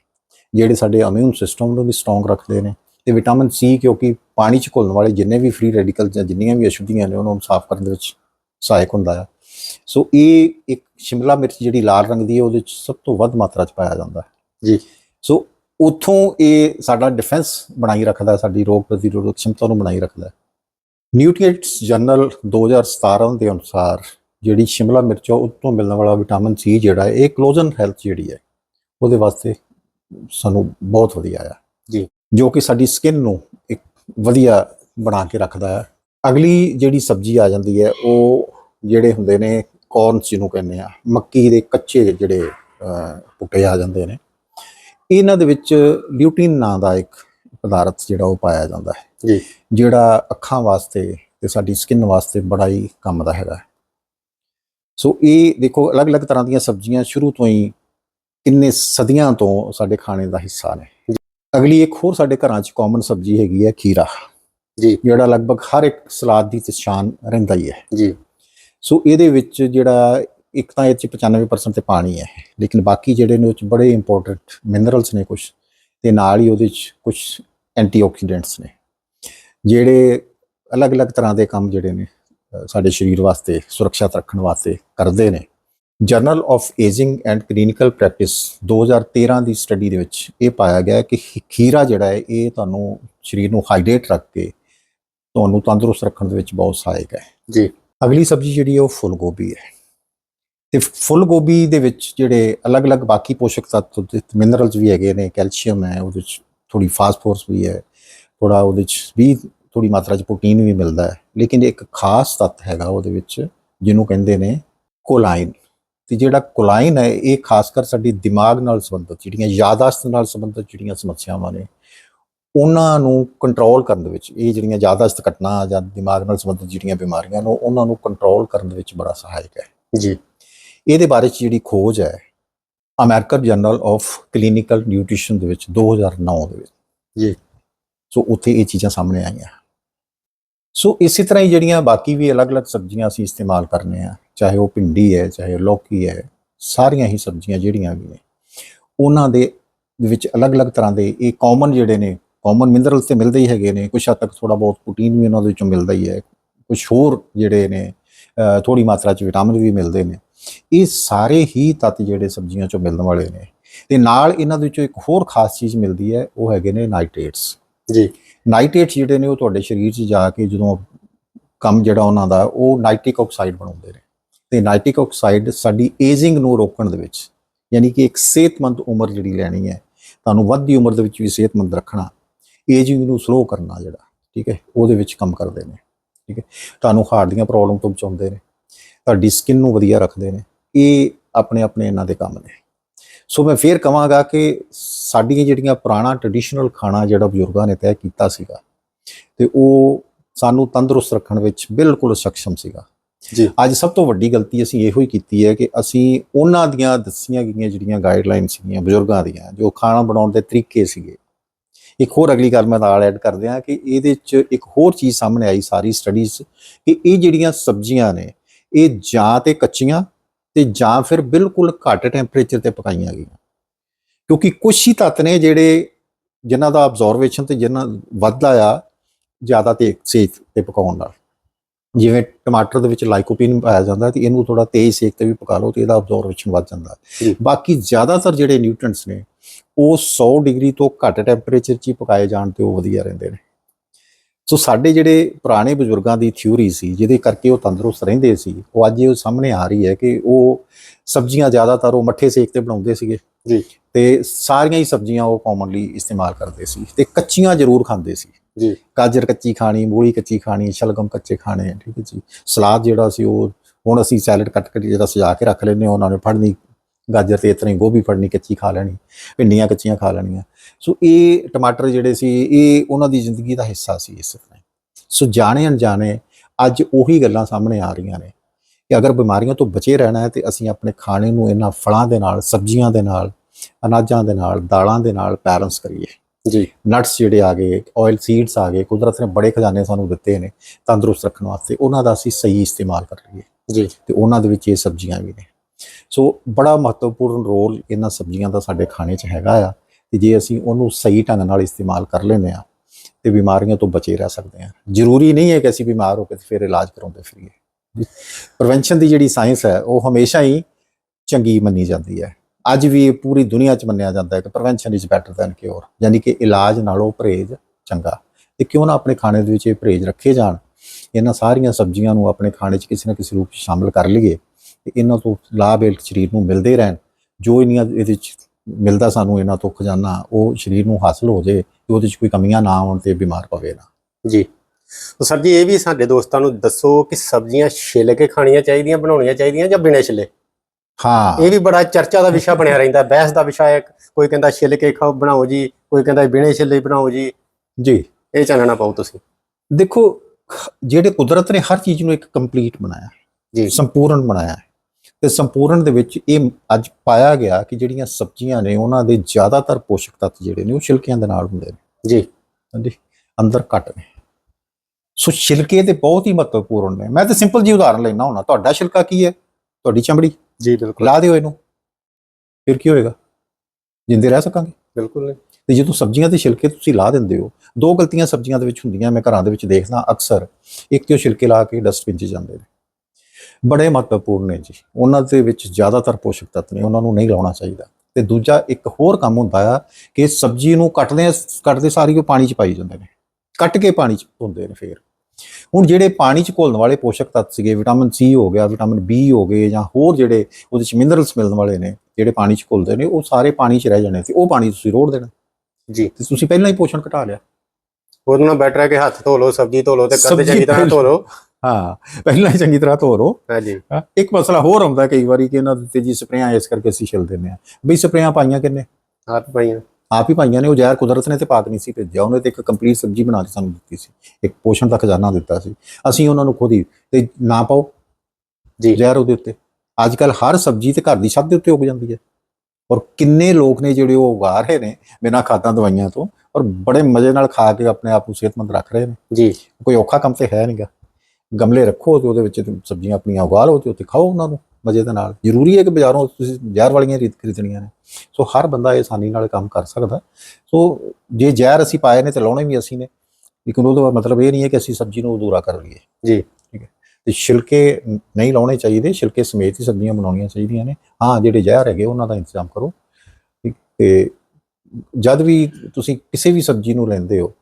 ਜਿਹੜੇ ਸਾਡੇ ਇਮਿਊਨ ਸਿਸਟਮ ਨੂੰ ਵੀ ਸਟਰੋਂਗ ਰੱਖਦੇ ਨੇ। ਤੇ ਵਿਟਾਮਿਨ ਸੀ ਕਿਉਂਕਿ ਪਾਣੀ ਚ ਘੁਲਣ ਵਾਲੇ ਜਿੰਨੇ ਵੀ ਫ੍ਰੀ ਰੈਡੀਕਲ ਜਾਂ ਜਿੰਨੀਆਂ ਵੀ ਅਸ਼ੁੱਧੀਆਂ ਨੇ ਉਹਨਾਂ ਨੂੰ ਸਾਫ਼ ਕਰਨ ਦੇ ਵਿੱਚ ਸਹਾਇਕ ਹੁੰਦਾ ਹੈ ਸੋ ਇਹ ਇੱਕ ਸ਼ਿਮਲਾ ਮਿਰਚ ਜਿਹੜੀ ਲਾਲ ਰੰਗ ਦੀ ਹੈ ਉਹਦੇ ਵਿੱਚ ਸਭ ਤੋਂ ਵੱਧ ਮਾਤਰਾ ਚ ਪਾਇਆ ਜਾਂਦਾ ਹੈ ਜੀ। ਸੋ ਉਥੋਂ ਇਹ ਸਾਡਾ ਡਿਫੈਂਸ ਬਣਾਈ ਰੱਖਦਾ ਸਾਡੀ ਰੋਗ ਪ੍ਰਤੀਰੋਧਕ ਸ਼ਮਤਾ ਨੂੰ ਬਣਾਈ ਰੱਖਦਾ ਨਿਊਟ੍ਰੀਐਂਟਸ ਜਰਨਲ 2017 ਦੇ ਅਨੁਸਾਰ ਜਿਹੜੀ ਸ਼ਿਮਲਾ ਮਿਰਚ ਆ ਉਹ ਤੋਂ ਮਿਲਣ ਵਾਲਾ ਵਿਟਾਮਿਨ ਸੀ ਜਿਹੜਾ ਹੈ ਇਹ ਕਲੋਜ਼ਨ ਹੈਲਥ ਜਿਹੜੀ ਹੈ ਉਹਦੇ ਵਾਸਤੇ ਸਾਨੂੰ ਬਹੁਤ ਵਧੀਆ ਆ ਜੀ। ਜੋ ਕਿ ਸਾਡੀ ਸਕਿਨ ਨੂੰ ਇੱਕ ਵਧੀਆ ਬਣਾ ਕੇ ਰੱਖਦਾ ਹੈ। ਅਗਲੀ ਜਿਹੜੀ ਸਬਜ਼ੀ ਆ ਜਾਂਦੀ ਹੈ ਉਹ ਜਿਹੜੇ ਹੁੰਦੇ ਨੇ ਕੌਰਨ ਜਿਹਨੂੰ ਕਹਿੰਦੇ ਆ ਮੱਕੀ ਦੇ ਕੱਚੇ ਜਿਹੜੇ ਪੁੱਟੇ ਆ ਜਾਂਦੇ ਨੇ। ਇਹਨਾਂ ਦੇ ਵਿੱਚ ਲਿਊਟਿਨ ਨਾਂ ਦਾ ਇੱਕ ਪਦਾਰਥ ਜਿਹੜਾ ਉਹ ਪਾਇਆ ਜਾਂਦਾ ਹੈ। ਜੀ। ਜਿਹੜਾ ਅੱਖਾਂ ਵਾਸਤੇ ਤੇ ਸਾਡੀ ਸਕਿਨ ਵਾਸਤੇ ਬੜਾ ਹੀ ਕੰਮ ਦਾ ਹੈਗਾ ਸੋ ਇਹ ਦੇਖੋ ਅਲੱਗ-ਅਲੱਗ ਤਰ੍ਹਾਂ ਦੀਆਂ ਸਬਜ਼ੀਆਂ ਸ਼ੁਰੂ ਤੋਂ ਹੀ ਕਿੰਨੇ ਸਦੀਆਂ ਤੋਂ ਸਾਡੇ ਖਾਣੇ ਦਾ ਹਿੱਸਾ ਨੇ। ਅਗਲੀ ਇੱਕ ਹੋਰ ਸਾਡੇ ਘਰਾਂ 'ਚ ਕਾਮਨ ਸਬਜ਼ੀ ਹੈਗੀ ਹੈ ਖੀਰਾ। ਜੀ। ਜਿਹੜਾ ਲਗਭਗ ਹਰ ਇੱਕ ਸਲਾਦ ਦੀ ਪਛਾਣ ਰਹਿੰਦਾ ਹੀ ਹੈ। ਜੀ। ਸੋ ਇਹਦੇ ਵਿੱਚ ਜਿਹੜਾ ਇੱਕ ਤਾਂ ਇਹ 'ਚ 95% ਤੇ ਪਾਣੀ ਹੈ। ਲੇਕਿਨ ਬਾਕੀ ਜਿਹੜੇ ਨੇ ਉਹ 'ਚ ਬੜੇ ਇੰਪੋਰਟੈਂਟ ਮਿਨਰਲਸ ਨੇ ਕੁਝ ਤੇ ਨਾਲ ਹੀ ਉਹਦੇ 'ਚ ਕੁਝ ਐਂਟੀਆਕਸੀਡੈਂਟਸ ਨੇ। ਜਿਹੜੇ ਅਲੱਗ-ਅਲੱਗ ਤਰ੍ਹਾਂ ਦੇ ਕੰਮ ਜਿਹੜੇ ਨੇ ਸਾਡੇ ਸਰੀਰ ਵਾਸਤੇ ਸੁਰੱਖਿਅਤ ਰੱਖਣ ਵਾਸਤੇ ਕਰਦੇ ਨੇ। Journal of ageing and clinical practice 2013 ਦੀ ਸਟੱਡੀ ਦੇ ਵਿੱਚ ਇਹ ਪਾਇਆ ਗਿਆ ਕਿ ਖੀਰਾ ਜਿਹੜਾ ਹੈ ਇਹ ਤੁਹਾਨੂੰ ਸਰੀਰ ਨੂੰ ਹਾਈਡਰੇਟ ਰੱਖ ਕੇ ਤੁਹਾਨੂੰ ਤੰਦਰੁਸਤ ਰੱਖਣ ਦੇ ਵਿੱਚ ਬਹੁਤ ਸਹਾਇਕ ਹੈ। ਜੀ। ਅਗਲੀ ਸਬਜ਼ੀ ਜਿਹੜੀ ਹੈ ਉਹ ਫੁੱਲ ਗੋਭੀ ਹੈ। ਤੇ ਫੁੱਲ ਗੋਭੀ ਦੇ ਵਿੱਚ ਜਿਹੜੇ ਅਲੱਗ-ਅਲੱਗ ਬਾਕੀ ਪੋਸ਼ਕ ਤੱਤ ਤੇ ਮਿਨਰਲਸ ਵੀ ਹੈਗੇ ਨੇ ਕੈਲਸ਼ੀਅਮ ਹੈ ਉਹਦੇ ਵਿੱਚ ਥੋੜੀ ਫਾਸਫੋਰਸ ਵੀ ਹੈ ਥੋੜਾ ਉਹਦੇ ਵਿੱਚ ਵੀ ਥੋੜੀ ਮਾਤਰਾ ਚ ਪ੍ਰੋਟੀਨ ਵੀ ਮਿਲਦਾ ਹੈ। ਲੇਕਿਨ ਇੱਕ ਖਾਸ ਤੱਤ ਹੈਗਾ ਉਹਦੇ ਵਿੱਚ ਜਿਹਨੂੰ ਕਹਿੰਦੇ ਨੇ ਕੋਲਾਈਨ ਤੇ ਜਿਹੜਾ ਕੋਲਾਈਨ ਹੈ ਇਹ ਖਾਸ ਕਰ ਸਾਡੀ ਦਿਮਾਗ ਨਾਲ ਸੰਬੰਧਿਤ ਜਿਹੜੀਆਂ ਯਾਦਾਸ਼ਤ ਨਾਲ ਸੰਬੰਧਿਤ ਜਿਹੜੀਆਂ ਸਮੱਸਿਆਵਾਂ ਨੇ ਉਹਨਾਂ ਨੂੰ ਕੰਟਰੋਲ ਕਰਨ ਦੇ ਵਿੱਚ ਇਹ ਜਿਹੜੀਆਂ ਯਾਦਾਸ਼ਤ ਘਟਨਾ ਜਾਂ ਦਿਮਾਗ ਨਾਲ ਸੰਬੰਧਿਤ ਜਿਹੜੀਆਂ ਬਿਮਾਰੀਆਂ ਨੇ ਉਹਨਾਂ ਨੂੰ ਕੰਟਰੋਲ ਕਰਨ ਦੇ ਵਿੱਚ ਬੜਾ ਸਹਾਇਕ ਹੈ। ਜੀ। ਇਹਦੇ ਬਾਰੇ ਚ ਜਿਹੜੀ ਖੋਜ ਹੈ American journal of clinical nutrition ਦੇ ਵਿੱਚ 2009 ਦੇ ਵਿੱਚ। ਜੀ। ਸੋ ਉੱਥੇ ਇਹ ਚੀਜ਼ਾਂ ਸਾਹਮਣੇ ਆਈਆਂ। ਸੋ ਇਸੇ ਤਰ੍ਹਾਂ ਹੀ ਜਿਹੜੀਆਂ ਬਾਕੀ ਵੀ ਅਲੱਗ-ਅਲੱਗ ਸਬਜ਼ੀਆਂ ਅਸੀਂ ਇਸਤੇਮਾਲ ਕਰਨੇ ਆ, ਚਾਹੇ ਉਹ ਭਿੰਡੀ ਹੈ, ਚਾਹੇ ਲੌਕੀ ਹੈ, ਸਾਰੀਆਂ ਹੀ ਸਬਜ਼ੀਆਂ ਜਿਹੜੀਆਂ ਵੀ ਨੇ, ਉਹਨਾਂ ਦੇ ਵਿੱਚ ਅਲੱਗ-ਅਲੱਗ ਤਰ੍ਹਾਂ ਦੇ ਇਹ ਕਾਮਨ ਜਿਹੜੇ ਨੇ ਕਾਮਨ ਮਿਨਰਲਸ ਤੇ ਮਿਲਦੇ ਹੀ ਹੈਗੇ ਨੇ ਕੁਝ ਹੱਦ ਤੱਕ ਥੋੜਾ ਬਹੁਤ ਪ੍ਰੋਟੀਨ ਵੀ ਉਹਨਾਂ ਦੇ ਵਿੱਚੋਂ ਮਿਲਦਾ ਹੀ ਹੈ ਕੁਝ ਹੋਰ ਜਿਹੜੇ ਨੇ ਥੋੜੀ ਮਾਤਰਾ ਚ ਵਿਟਾਮਿਨ ਵੀ ਮਿਲਦੇ ਨੇ, ਇਹ ਸਾਰੇ ਹੀ ਤੱਤ ਜਿਹੜੇ ਸਬਜ਼ੀਆਂ ਚੋਂ ਮਿਲਣ ਵਾਲੇ ਨੇ, ਤੇ ਨਾਲ ਇਹਨਾਂ ਦੇ ਵਿੱਚੋਂ ਇੱਕ ਹੋਰ ਖਾਸ ਚੀਜ਼ ਮਿਲਦੀ ਹੈ, ਉਹ ਹੈਗੇ ਨੇ ਨਾਈਟ੍ਰੇਟਸ ਜੀ। ਨਾਈਟ੍ਰੇਟਸ ਜਿਹੜੇ ਨੇ ਉਹ ਤੁਹਾਡੇ ਸਰੀਰ 'ਚ ਜਾ ਕੇ ਜਦੋਂ ਕੰਮ ਜਿਹੜਾ ਉਹਨਾਂ ਦਾ, ਉਹ ਨਾਈਟ੍ਰਿਕ ਆਕਸਾਈਡ ਬਣਾਉਂਦੇ ਨੇ। ਤੇ ਨਾਈਟ੍ਰਿਕ ਆਕਸਾਈਡ ਸਾਡੀ ਏਜਿੰਗ ਨੂੰ ਰੋਕਣ ਦੇ ਵਿੱਚ, ਯਾਨੀ ਕਿ ਇੱਕ ਸਿਹਤਮੰਦ ਉਮਰ ਜਿਹੜੀ ਲੈਣੀ ਹੈ, ਤੁਹਾਨੂੰ ਵੱਧਦੀ ਉਮਰ ਦੇ ਵਿੱਚ ਵੀ ਸਿਹਤਮੰਦ ਰੱਖਣਾ, ਏਜਿੰਗ ਨੂੰ ਸਲੋ ਕਰਨਾ ਜਿਹੜਾ, ਠੀਕ ਹੈ, ਉਹਦੇ ਵਿੱਚ ਕੰਮ ਕਰਦੇ ਨੇ, ਠੀਕ ਹੈ। ਤੁਹਾਨੂੰ ਹਾਰਟ ਦੀਆਂ ਪ੍ਰੋਬਲਮ ਤੋਂ ਬਚਾਉਂਦੇ ਨੇ, ਤੁਹਾਡੀ ਸਕਿਨ ਨੂੰ ਵਧੀਆ ਰੱਖਦੇ ਨੇ, ਇਹ ਆਪਣੇ ਆਪਣੇ ਇਹਨਾਂ ਦੇ ਕੰਮ ਨੇ। ਸੋ ਮੈਂ ਫੇਰ ਕਹਾਂਗਾ ਕਿ ਸਾਡੀਆਂ ਜਿਹੜੀਆਂ ਪੁਰਾਣਾ ਟ੍ਰੈਡੀਸ਼ਨਲ ਖਾਣਾ ਜਿਹੜਾ ਬਜ਼ੁਰਗਾਂ ਨੇ ਤੈਅ ਕੀਤਾ ਸੀਗਾ ਤੇ ਉਹ ਸਾਨੂੰ ਤੰਦਰੁਸਤ ਰੱਖਣ ਵਿੱਚ ਬਿਲਕੁਲ ਸક્ષਮ ਸੀਗਾ। ਜੀ। ਅੱਜ ਸਭ ਤੋਂ ਵੱਡੀ ਗਲਤੀ ਅਸੀਂ ਇਹੋ ਹੀ ਕੀਤੀ ਹੈ ਕਿ ਅਸੀਂ ਉਹਨਾਂ ਦੀਆਂ ਦੱਸੀਆਂ ਗਈਆਂ ਜਿਹੜੀਆਂ ਗਾਈਡਲਾਈਨ ਸੀਗੀਆਂ ਬਜ਼ੁਰਗਾਂ ਦੀਆਂ ਜੋ ਖਾਣਾ ਬਣਾਉਣ ਦੇ ਤਰੀਕੇ ਸੀਗੇ। ਇੱਕ ਹੋਰ ਅਗਲੀ ਗੱਲ ਮੈਂ ਨਾਲ ਐਡ ਕਰ ਦਿਆਂ ਕਿ ਇਹਦੇ 'ਚ ਇੱਕ ਹੋਰ ਚੀਜ਼ ਸਾਹਮਣੇ ਆਈ ਸਾਰੀ ਸਟੱਡੀਜ਼ ਕਿ ਇਹ ਜਿਹੜੀਆਂ ਸਬਜ਼ੀਆਂ ਨੇ ਇਹ ਜਾਂ ਤੇ ਕੱਚੀਆਂ ਤੇ ਜਾਂ ਫਿਰ ਬਿਲਕੁਲ ਘੱਟ ਟੈਂਪਰੇਚਰ ਤੇ ਪਕਾਈਆਂ ਗਈਆਂ। ਕਿਉਂਕਿ ਕੁਝ ਹੀ ਤੱਤ ਨੇ ਜਿਹੜੇ ਜਿਨ੍ਹਾਂ ਦਾ ਅਬਜ਼ੋਰਵੇਸ਼ਨ ਤੇ ਜਿਨ੍ਹਾਂ ਵੱਧਦਾ ਆ ਜ਼ਿਆਦਾ ਤੇ ਸੇਕ ਤੇ ਪਕਾਉਣ ਨਾਲ। ਜਿਵੇਂ ਟਮਾਟਰ ਦੇ ਵਿੱਚ ਲਾਈਕੋਪੀਨ ਪਾਇਆ ਜਾਂਦਾ ਤੇ ਇਹਨੂੰ ਥੋੜਾ ਤੇਜ਼ ਸੇਕ ਤੇ ਵੀ ਪਕਾ ਲਓ ਤੇ ਇਹਦਾ ਅਬਜ਼ੋਰਵੇਸ਼ਨ ਵੱਧ ਜਾਂਦਾ। ਬਾਕੀ ਜ਼ਿਆਦਾਤਰ ਜਿਹੜੇ ਨਿਊਟ੍ਰੀਐਂਟਸ ਨੇ ਉਹ 100 ਡਿਗਰੀ ਤੋਂ ਘੱਟ ਟੈਂਪਰੇਚਰ 'ਚ ਹੀ ਪਕਾਏ ਜਾਣ ਤੇ ਉਹ ਵਧੀਆ ਰਹਿੰਦੇ ਨੇ। ਸੋ ਸਾਡੇ ਜਿਹੜੇ ਪੁਰਾਣੇ ਬਜ਼ੁਰਗਾਂ ਦੀ ਥਿਊਰੀ ਸੀ ਜਿਹਦੇ ਕਰਕੇ ਉਹ ਤੰਦਰੁਸਤ ਰਹਿੰਦੇ ਸੀ ਉਹ ਅੱਜ ਇਹ ਸਾਹਮਣੇ ਆ ਰਹੀ ਹੈ ਕਿ ਉਹ ਸਬਜ਼ੀਆਂ ਜ਼ਿਆਦਾਤਰ ਉਹ ਮੱਠੇ ਸੇਕ ਤੇ ਬਣਾਉਂਦੇ ਸੀਗੇ। ਜੀ। ਤੇ ਸਾਰੀਆਂ ਹੀ ਸਬਜ਼ੀਆਂ ਉਹ ਕਾਮਨਲੀ ਇਸਤੇਮਾਲ ਕਰਦੇ ਸੀ ਤੇ ਕੱਚੀਆਂ ਜ਼ਰੂਰ ਖਾਂਦੇ ਸੀ। ਜੀ। ਗਾਜਰ ਕੱਚੀ ਖਾਣੀ ਮੂਲੀ ਕੱਚੀ ਖਾਣੀ ਸ਼ਲਗਮ ਕੱਚੇ ਖਾਣੇ ਠੀਕ ਹੈ ਜੀ। ਸਲਾਦ ਜਿਹੜਾ ਸੀ ਉਹ ਹੁਣ ਅਸੀਂ ਸੈਲਡ ਕੱਟ ਕੇ ਜਿਹੜਾ ਸਜਾ ਕੇ ਰੱਖ ਲੈਂਦੇ ਹਾਂ ਉਹਨਾਂ ਨੇ ਫੜਨੀ ਗਾਜਰ ਤੇ ਇਤਨੀ ਗੋਭੀ ਫੜਨੀ ਕੱਚੀ ਖਾ ਲੈਣੀ ਭਿੰਡੀਆਂ ਕੱਚੀਆਂ ਖਾ ਲੈਣੀਆਂ। ਸੋ ਇਹ ਟਮਾਟਰ ਜਿਹੜੇ ਸੀ ਇਹ ਉਹਨਾਂ ਦੀ ਜ਼ਿੰਦਗੀ ਦਾ ਹਿੱਸਾ ਸੀ ਇਸ ਤਰ੍ਹਾਂ ਸੋ ਜਾਣੇ ਅਣਜਾਣੇ ਅੱਜ ਉਹੀ ਗੱਲਾਂ ਸਾਹਮਣੇ ਆ ਰਹੀਆਂ ਨੇ ਕਿ ਅਗਰ ਬਿਮਾਰੀਆਂ ਤੋਂ ਬਚੇ ਰਹਿਣਾ ਹੈ ਤੇ ਅਸੀਂ ਆਪਣੇ ਖਾਣੇ ਨੂੰ ਇਹਨਾਂ ਫਲਾਂ ਦੇ ਨਾਲ ਸਬਜ਼ੀਆਂ ਦੇ ਨਾਲ ਅਨਾਜਾਂ ਦੇ ਨਾਲ ਦਾਲਾਂ ਦੇ ਨਾਲ ਬੈਲੈਂਸ ਕਰੀਏ। ਜੀ। ਨਟਸ ਜਿਹੜੇ ਆ ਗਏ ਆਇਲ ਸੀਡਸ ਆ ਗਏ ਕੁਦਰਤ ਨੇ ਬੜੇ ਖਜ਼ਾਨੇ ਸਾਨੂੰ ਦਿੱਤੇ ਨੇ ਤੰਦਰੁਸਤ ਰੱਖਣ ਵਾਸਤੇ ਉਹਨਾਂ ਦਾ ਅਸੀਂ ਸਹੀ ਇਸਤੇਮਾਲ ਕਰ ਲਈਏ। ਜੀ। ਤੇ ਉਹਨਾਂ ਦੇ ਵਿੱਚ ਇਹ ਸਬਜ਼ੀਆਂ ਵੀ ਨੇ। ਸੋ ਬੜਾ ਮਹੱਤਵਪੂਰਨ ਰੋਲ ਇਹਨਾਂ ਸਬਜ਼ੀਆਂ ਦਾ ਸਾਡੇ ਖਾਣੇ 'ਚ ਹੈਗਾ ਆ ਤੇ ਜੇ ਅਸੀਂ ਉਹਨੂੰ ਸਹੀ ਢੰਗ ਨਾਲ ਇਸਤੇਮਾਲ ਕਰ ਲੈਂਦੇ ਆ ਤੇ ਬਿਮਾਰੀਆਂ ਤੋਂ ਬਚੇ ਰਹਿ ਸਕਦੇ ਆ ਜ਼ਰੂਰੀ ਨਹੀਂ ਹੈ ਕਿ ਅਸੀਂ ਬਿਮਾਰ ਹੋ ਕੇ ਤੇ ਫਿਰ ਇਲਾਜ ਕਰਾਉਂਦੇ ਫਿਰੀਏ। ਪ੍ਰੀਵੈਂਸ਼ਨ ਦੀ ਜਿਹੜੀ ਸਾਇੰਸ ਹੈ, ਉਹ ਹਮੇਸ਼ਾ ਹੀ ਚੰਗੀ ਮੰਨੀ ਜਾਂਦੀ ਹੈ। ਅੱਜ ਵੀ ਇਹ ਪੂਰੀ ਦੁਨੀਆ 'ਚ ਮੰਨਿਆ ਜਾਂਦਾ ਹੈ ਕਿ prevention is better than cure ਯਾਨੀ ਕਿ ਇਲਾਜ ਨਾਲੋਂ ਪਰਹੇਜ਼ ਚੰਗਾ। ਤੇ ਕਿਉਂ ਨਾ ਆਪਣੇ ਖਾਣੇ ਦੇ ਵਿੱਚ ਇਹ ਪਰਹੇਜ਼ ਰੱਖੇ ਜਾਣ। ਇਹਨਾਂ ਸਾਰੀਆਂ ਸਬਜ਼ੀਆਂ ਨੂੰ ਆਪਣੇ ਖਾਣੇ 'ਚ ਕਿਸੇ ਨਾ ਕਿਸੇ ਰੂਪ 'ਚ ਸ਼ਾਮਲ ਕਰ ਲਈਏ। ਤੇ ਇਹਨਾਂ ਤੋਂ ਲਾਭ ਇਹ ਸਰੀਰ ਨੂੰ ਮਿਲਦੇ ਰਹਿਣ ਜੋ ਇਹਨਾਂ ਇਹਦੇ ਵਿੱਚ ਮਿਲਦਾ ਸਾਨੂੰ ਇਹਨਾਂ ਤੋਂ ਖਜ਼ਾਨਾ ਉਹ ਸਰੀਰ ਨੂੰ ਹਾਸਲ ਹੋ ਜੇ ਤੇ ਉਹਦੇ 'ਚ ਕੋਈ ਕਮੀਆਂ ਨਾ ਆਉਣ ਤੇ ਬਿਮਾਰ ਪਵੇ ਨਾ। ਜੀ। ਤਾਂ ਸਰ ਜੀ ਇਹ ਵੀ ਸਾਡੇ ਦੋਸਤਾਂ ਨੂੰ ਦੱਸੋ ਕਿ ਸਬਜ਼ੀਆਂ ਛਿੱਲ ਕੇ ਖਾਣੀਆਂ ਚਾਹੀਦੀਆਂ ਬਣਾਉਣੀਆਂ ਚਾਹੀਦੀਆਂ ਜਾਂ ਬਿਨਾਂ ਛਿੱਲੇ? ਹਾਂ। ਇਹ ਵੀ ਬੜਾ ਚਰਚਾ ਦਾ ਵਿਸ਼ਾ ਬਣਿਆ ਰਹਿੰਦਾ ਬਹਿਸ ਦਾ ਵਿਸ਼ਾ ਹੈ ਕੋਈ ਕਹਿੰਦਾ ਛਿੱਲ ਕੇ ਖਾਓ ਬਣਾਓ ਜੀ ਕੋਈ ਕਹਿੰਦਾ ਬਿਨਾਂ ਛਿੱਲੇ ਬਣਾਓ ਜੀ। ਜੀ। ਇਹ ਚਾਨਣਾ ਪਾਓ ਤੁਸੀਂ। ਦੇਖੋ ਜਿਹੜੇ ਕੁਦਰਤ ਨੇ ਹਰ ਚੀਜ਼ ਨੂੰ ਇੱਕ ਕੰਪਲੀਟ ਬਣਾਇਆ। ਜੀ। ਸੰਪੂਰਨ ਬਣਾਇਆ। ਤੇ ਸੰਪੂਰਨ ਦੇ ਵਿੱਚ ਇਹ ਅੱਜ ਪਾਇਆ ਗਿਆ ਕਿ ਜਿਹੜੀਆਂ ਸਬਜ਼ੀਆਂ ਨੇ ਉਹਨਾਂ ਦੇ ਜ਼ਿਆਦਾਤਰ ਪੋਸ਼ਕ ਤੱਤ ਜਿਹੜੇ ਨੇ ਉਹ ਛਿਲਕਿਆਂ ਦੇ ਨਾਲ ਹੁੰਦੇ ਨੇ। ਜੀ। ਹਾਂਜੀ ਅੰਦਰ ਘੱਟ ਨੇ। ਸੋ ਛਿਲਕੇ ਤੇ ਬਹੁਤ ਹੀ ਮਹੱਤਵਪੂਰਨ ਨੇ। ਮੈਂ ਤਾਂ ਸਿੰਪਲ ਜੀ ਉਦਾਹਰਨ ਲੈਣਾ ਹੁਣਾ ਤੁਹਾਡਾ ਛਿਲਕਾ ਕੀ ਹੈ? ਤੁਹਾਡੀ ਚਮੜੀ? ਜੀ ਬਿਲਕੁਲ। ਲਾ ਦਿਓ ਇਹਨੂੰ। ਫਿਰ ਕੀ ਹੋਏਗਾ? ਜਿੰਦੇ ਰਹਿ ਸਕਾਂਗੇ। ਬਿਲਕੁਲ ਤੇ ਜਦੋਂ ਸਬਜ਼ੀਆਂ ਦੇ ਛਿਲਕੇ ਤੁਸੀਂ ਲਾ ਦਿੰਦੇ ਹੋ ਦੋ ਗਲਤੀਆਂ ਸਬਜ਼ੀਆਂ ਦੇ ਵਿੱਚ ਹੁੰਦੀਆਂ ਮੈਂ ਘਰਾਂ ਦੇ ਵਿੱਚ ਦੇਖਦਾ ਅਕਸਰ। ਇੱਕ ਤੇ ਉਹ ਛਿਲਕੇ ਲਾ ਕੇ ਡਸਟਬਿਨ 'ਚ ਜਾਂਦੇ ਨੇ। ਬੜੇ ਮਹੱਤਵਪੂਰਨ ਨੇ ਜੀ। ਉਹਨਾਂ ਦੇ ਵਿੱਚ ਜ਼ਿਆਦਾਤਰ ਪੋਸ਼ਕ ਤੱਤ ਨੇ ਉਹਨਾਂ ਨੂੰ ਨਹੀਂ ਲਾਉਣਾ ਚਾਹੀਦਾ। ਤੇ ਦੂਜਾ ਇੱਕ ਹੋਰ ਕੰਮ ਹੁੰਦਾ ਆ ਕਿ ਸਬਜ਼ੀ ਨੂੰ ਕੱਟਦੇ ਆ ਕੱਟਦੇ ਸਾਰੀ ਉਹ ਪਾਣੀ 'ਚ ਪਾਈ ਜਾਂਦੇ ਨੇ। ਕੱਟ ਕੇ ਪਾਣੀ 'ਚ ਧੁੰਦੇ ਨੇ ਫੇਰ। ਹੁਣ ਜਿਹੜੇ ਪਾਣੀ 'ਚ ਘੁਲਣ ਵਾਲੇ ਪੋਸ਼ਕ ਤੱਤ ਸੀਗੇ ਵਿਟਾਮਿਨ ਸੀ ਹੋ ਗਿਆ ਵਿਟਾਮਿਨ ਬੀ ਹੋ ਗਏ ਜਾਂ ਹੋਰ ਜਿਹੜੇ ਉਹਦੇ 'ਚ ਮਿਨਰਲਸ ਮਿਲਣ ਵਾਲੇ ਨੇ ਜਿਹੜੇ ਪਾਣੀ 'ਚ ਘੁਲਦੇ ਨੇ ਉਹ ਸਾਰੇ ਪਾਣੀ 'ਚ ਰਹਿ ਜਾਣੇ ਤੇ ਉਹ ਪਾਣੀ ਤੁਸੀਂ ਰੋੜ ਦੇਣਾ। ਜੀ। ਤੇ ਤੁਸੀਂ ਪਹਿਲਾਂ ਹੀ ਪੋਸ਼ਣ ਘਟਾ ਲਿਆ। ਉਹਦੇ ਨਾਲ ਬੈਟਰ ਹੈ ਕਿ ਹੱਥ ਧੋ ਲਓ ਸਬਜ਼ੀ ਧੋ ਲਓ ਤੇ ਕਦੇ ਚੰਗੀ ਤਰ੍ਹਾਂ ਧੋ ਲਓ। ਹਾਂ ਪਹਿਲਾਂ ਹੀ ਚੰਗੀ ਤਰ੍ਹਾਂ ਧੋ ਲਓ। ਹਾਂਜੀ। ਇੱਕ ਮਸਲਾ ਹੋਰ ਆਉਂਦਾ ਕਈ ਵਾਰੀ ਕਿ ਇਹਨਾਂ ਦੇ ਉੱਤੇ ਜੀ ਸਪਰੇਆਂ ਇਸ ਕਰਕੇ ਅਸੀਂ ਛਿਲ ਦਿੰਦੇ ਆ ਬਈ ਸਪਰੇਆਂ ਪਾਈਆਂ ਕਿੰਨੇ? ਹੱਥ ਪਾਈਆਂ। ਆਪ ਹੀ ਪਾਈਆਂ ਨੇ ਉਹ ਜ਼ਹਿਰ ਕੁਦਰਤ ਨੇ ਤੇ ਪਾਕ ਨਹੀਂ ਸੀ ਭੇਜਿਆ। ਉਹਨੇ ਤੇ ਇੱਕ ਕੰਪਲੀਟ ਸਬਜ਼ੀ ਬਣਾ ਕੇ ਸਾਨੂੰ ਦਿੱਤੀ ਸੀ। ਇੱਕ ਪੋਸ਼ਣ ਦਾ ਖਜ਼ਾਨਾ ਦਿੱਤਾ ਸੀ। ਅਸੀਂ ਉਹਨਾਂ ਨੂੰ ਖੁਦ ਹੀ ਤੇ ਨਾ ਪਾਓ। ਜੀ। ਜ਼ਹਿਰ ਉਹਦੇ ਉੱਤੇ। ਅੱਜ ਕੱਲ ਹਰ ਸਬਜ਼ੀ ਤੇ ਘਰ ਦੀ ਛੱਤ ਦੇ ਉੱਤੇ ਉੱਗ ਜਾਂਦੀ ਹੈ। ਔਰ ਕਿੰਨੇ ਲੋਕ ਨੇ ਜਿਹੜੇ ਉਹ ਉਗਾ ਰਹੇ ਨੇ ਬਿਨਾਂ ਖਾਦਾਂ ਦਵਾਈਆਂ ਤੋਂ ਔਰ ਬੜੇ ਮਜ਼ੇ ਨਾਲ ਖਾ ਕੇ ਆਪਣੇ ਆਪ ਨੂੰ ਸਿਹਤਮੰਦ ਰੱਖ ਰਹੇ ਨੇ। ਜੀ। ਕੋਈ ਔਖਾ ਕੰਮ ਤੇ ਹੈ ਨਹੀਂਗਾ ਗਮਲੇ ਰੱਖੋ ਤੇ ਉਹਦੇ ਵਿੱਚ ਸਬਜ਼ੀਆਂ ਆਪਣੀਆਂ ਉਗਾ ਲਓ ਤੇ ਉੱਤੇ ਖਾਓ ਉਹਨਾਂ ਨੂੰ ਮਜ਼ੇ ਦੇ ਨਾਲ। ਜ਼ਰੂਰੀ ਹੈ ਕਿ ਬਾਜ਼ਾਰੋਂ ਤੁਸੀਂ ਜ਼ਹਿਰ ਵਾਲੀਆਂ ਰੀਤ ਖਰੀਦਣੀਆਂ ਨੇ। ਸੋ ਹਰ ਬੰਦਾ ਇਹ ਆਸਾਨੀ ਨਾਲ ਕੰਮ ਕਰ ਸਕਦਾ। ਸੋ ਜੇ ਜ਼ਹਿਰ ਅਸੀਂ ਪਾਏ ਨੇ ਤੇ ਲਾਉਣੇ ਵੀ ਅਸੀਂ ਨੇ ਲੇਕਿਨ ਉਹਦਾ ਮਤਲਬ ਇਹ ਨਹੀਂ ਹੈ ਕਿ ਅਸੀਂ ਸਬਜ਼ੀ ਨੂੰ ਅਧੂਰਾ ਕਰ ਲਈਏ। ਜੀ। ਠੀਕ ਹੈ। ਤੇ ਛਿਲਕੇ ਨਹੀਂ ਲਾਉਣੇ ਚਾਹੀਦੇ ਛਿਲਕੇ ਸਮੇਤ ਹੀ ਸਬਜ਼ੀਆਂ ਬਣਾਉਣੀਆਂ ਚਾਹੀਦੀਆਂ ਨੇ। ਹਾਂ ਜਿਹੜੇ ਜ਼ਹਿਰ ਹੈਗੇ ਉਹਨਾਂ ਦਾ ਇੰਤਜ਼ਾਮ ਕਰੋ। ਤੇ ਜਦ ਵੀ ਤੁਸੀਂ ਕਿਸੇ ਵੀ ਸਬਜ਼ੀ ਨੂੰ ਲੈਂਦੇ ਹੋ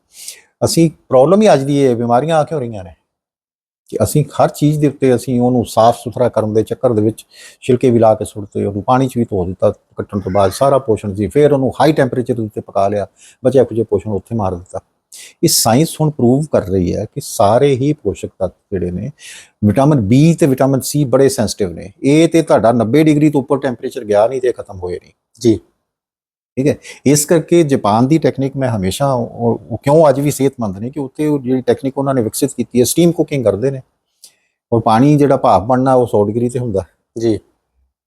ਅਸੀਂ ਪ੍ਰੋਬਲਮ ਹੀ ਅੱਜ ਦੀ ਇਹ ਬਿਮਾਰੀਆਂ ਆ ਕਿਉਂ ਰਹੀਆਂ ਨੇ? ਕਿ ਅਸੀਂ ਹਰ ਚੀਜ਼ ਦੇ ਉੱਤੇ ਅਸੀਂ ਉਹਨੂੰ ਸਾਫ਼ ਸੁਥਰਾ ਕਰਨ ਦੇ ਚੱਕਰ ਦੇ ਵਿੱਚ ਛਿਲਕੇ ਵੀ ਲਾ ਕੇ ਸੁੱਟਦੇ ਉਹਨੂੰ ਪਾਣੀ 'ਚ ਵੀ ਧੋ ਦਿੱਤਾ, ਕੱਟਣ ਤੋਂ ਬਾਅਦ ਸਾਰਾ ਪੋਸ਼ਣ ਸੀ ਫਿਰ ਉਹਨੂੰ ਹਾਈ ਟੈਂਪਰੇਚਰ ਦੇ ਉੱਤੇ ਪਕਾ ਲਿਆ, ਬਚਿਆ ਕੁਝ ਪੋਸ਼ਣ ਉੱਥੇ ਮਾਰ ਦਿੱਤਾ। ਇਹ ਸਾਇੰਸ ਹੁਣ ਪ੍ਰੂਵ ਕਰ ਰਹੀ ਹੈ ਕਿ ਸਾਰੇ ਹੀ ਪੋਸ਼ਕ ਤੱਤ ਜਿਹੜੇ ਨੇ ਵਿਟਾਮਿਨ ਬੀ ਤੇ ਵਿਟਾਮਿਨ ਸੀ ਬੜੇ ਸੈਂਸਿਟਿਵ ਨੇ। ਇਹ ਤੇ ਤੁਹਾਡਾ 90 ਡਿਗਰੀ ਤੋਂ ਉੱਪਰ ਟੈਂਪਰੇਚਰ ਗਿਆ ਨਹੀਂ ਤੇ ਖਤਮ ਹੋਏ ਨਹੀਂ। ਜੀ। ਠੀਕ ਹੈ? ਇਸ ਕਰਕੇ ਜਾਪਾਨ ਦੀ ਟੈਕਨੀਕ ਮੈਂ ਹਮੇਸ਼ਾ ਉਹ ਕਿਉਂ ਅੱਜ ਵੀ ਸਿਹਤਮੰਦ ਨੇ? ਕਿ ਉੱਤੇ ਉਹ ਜਿਹੜੀ ਟੈਕਨੀਕ ਉਹਨਾਂ ਨੇ ਵਿਕਸਿਤ ਕੀਤੀ ਹੈ ਸਟੀਮ ਕੁਕਿੰਗ ਕਰਦੇ ਨੇ। ਔਰ ਪਾਣੀ ਜਿਹੜਾ ਭਾਫ ਬਣਨਾ ਉਹ 100 ਡਿਗਰੀ ਤੇ ਹੁੰਦਾ। ਜੀ।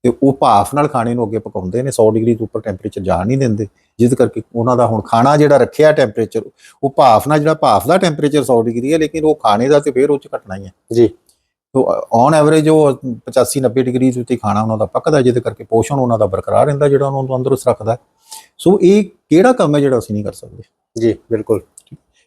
ਤੇ ਉਹ ਭਾਫ ਨਾਲ ਖਾਣੇ ਨੂੰ ਅੱਗੇ ਪਕਾਉਂਦੇ ਨੇ 100 ਡਿਗਰੀ ਤੋਂ ਉੱਪਰ ਟੈਂਪਰੇਚਰ ਜਾਣ ਨਹੀਂ ਦਿੰਦੇ। ਜਿਸ ਕਰਕੇ ਉਹਨਾਂ ਦਾ ਹੁਣ ਖਾਣਾ ਜਿਹੜਾ ਰੱਖਿਆ ਟੈਂਪਰੇਚਰ ਉਹ ਭਾਫ ਨਾਲ ਜਿਹੜਾ ਭਾਫ ਦਾ ਟੈਂਪਰੇਚਰ 100 ਡਿਗਰੀ ਹੈ ਲੇਕਿਨ ਉਹ ਖਾਣੇ ਦਾ ਤੇ ਫਿਰ ਉਹ ਚ ਘਟਣਾ ਹੀ ਹੈ। ਜੀ। ਤੋ ਔਨ ਐਵਰੇਜ ਉਹ 85 90 ਡਿਗਰੀ ਉੱਤੇ ਖਾਣਾ ਉਹਨਾਂ ਦਾ ਪੱਕਦਾ ਜਿਹਦੇ ਕਰਕੇ ਪੋਸ਼ਣ ਉਹਨਾਂ ਦਾ ਬਰਕਰਾਰ ਰਹਿੰਦਾ ਜਿਹੜਾ ਉਹਨਾਂ ਨੂੰ ਅੰਦਰੋਂ ਰੱਖਦਾ ਸੋ ਇਹ ਕਿਹੜਾ ਕੰਮ ਹੈ ਜਿਹੜਾ ਅਸੀਂ ਨਹੀਂ ਕਰ ਸਕਦੇ? ਜੀ ਬਿਲਕੁਲ।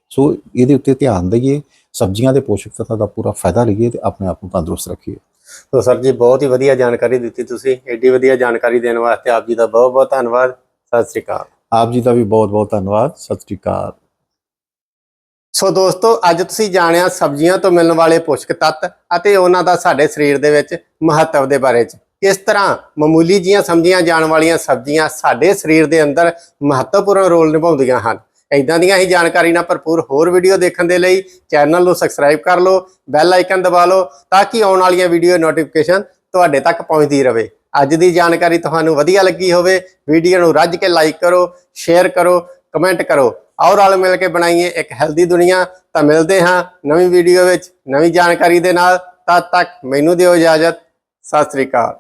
ਸੋ ਇਹਦੇ ਉੱਤੇ ਧਿਆਨ ਦਈਏ ਸਬਜ਼ੀਆਂ ਦੇ ਪੋਸ਼ਕ ਤੱਤਾਂ ਦਾ ਪੂਰਾ ਫਾਇਦਾ ਲਈਏ ਤੇ ਆਪਣੇ ਆਪ ਨੂੰ ਤੰਦਰੁਸਤ ਰੱਖੀਏ। ਸੋ ਸਰ ਜੀ ਬਹੁਤ ਹੀ ਵਧੀਆ ਜਾਣਕਾਰੀ ਦਿੱਤੀ ਤੁਸੀਂ ਐਡੀ ਵਧੀਆ ਜਾਣਕਾਰੀ ਦੇਣ ਵਾਸਤੇ ਆਪ ਜੀ ਦਾ ਬਹੁਤ ਬਹੁਤ ਧੰਨਵਾਦ। ਸਤਿ ਸ੍ਰੀ ਅਕਾਲ। ਆਪ ਜੀ ਦਾ ਵੀ ਬਹੁਤ ਬਹੁਤ ਧੰਨਵਾਦ। ਸਤਿ ਸ਼੍ਰੀ ਅਕਾਲ। ਸੋ ਦੋਸਤੋ, ਅੱਜ ਤੁਸੀਂ ਜਾਣਿਆ ਸਬਜ਼ੀਆਂ ਤੋਂ ਮਿਲਣ ਵਾਲੇ ਪੋਸ਼ਕ ਤੱਤ ਅਤੇ ਉਹਨਾਂ ਦਾ ਸਾਡੇ ਸਰੀਰ ਦੇ ਵਿੱਚ ਮਹੱਤਵ ਦੇ ਬਾਰੇ ਚ। ਕਿਸ ਤਰ੍ਹਾਂ ਮਾਮੂਲੀ ਜੀਆਂ ਸਮਝੀਆਂ ਜਾਣ ਵਾਲੀਆਂ ਸਬਜ਼ੀਆਂ ਸਾਡੇ ਸਰੀਰ ਦੇ ਅੰਦਰ ਮਹੱਤਵਪੂਰਨ ਰੋਲ ਨਿਭਾਉਂਦੀਆਂ ਹਨ। ਇਦਾਂ ਦੀਆਂ ਹੀ ਜਾਣਕਾਰੀ ਨਾਲ ਭਰਪੂਰ ਹੋਰ ਵੀਡੀਓ ਦੇਖਣ ਦੇ ਲਈ ਚੈਨਲ ਨੂੰ ਸਬਸਕ੍ਰਾਈਬ ਕਰ ਲਓ, ਬੈਲ ਆਈਕਨ ਦਬਾ ਲਓ, ਤਾਂ ਕਿ ਆਉਣ ਵਾਲੀਆਂ ਵੀਡੀਓ ਨੋਟੀਫਿਕੇਸ਼ਨ ਤੁਹਾਡੇ ਤੱਕ ਪਹੁੰਚਦੀ ਰਹੇ। ਅੱਜ ਦੀ ਜਾਣਕਾਰੀ ਤੁਹਾਨੂੰ ਵਧੀਆ ਲੱਗੀ ਹੋਵੇ, ਵੀਡੀਓ ਨੂੰ ਰੱਜ ਕੇ ਲਾਈਕ ਕਰੋ ਸ਼ੇਅਰ ਕਰੋ ਕਮੈਂਟ ਕਰੋ। ਆਓ ਰਲ ਮਿਲ ਕੇ ਬਣਾਈਏ ਇੱਕ ਹੈਲਦੀ ਦੁਨੀਆ। ਤਾਂ ਮਿਲਦੇ ਹਾਂ ਨਵੀਂ ਵੀਡੀਓ ਵਿੱਚ, ਨਵੀਂ ਜਾਣਕਾਰੀ ਦੇ ਨਾਲ। ਤਦ ਤੱਕ ਮੈਨੂੰ ਦਿਓ ਇਜਾਜ਼ਤ। ਸਤਿ ਸ੍ਰੀ ਅਕਾਲ।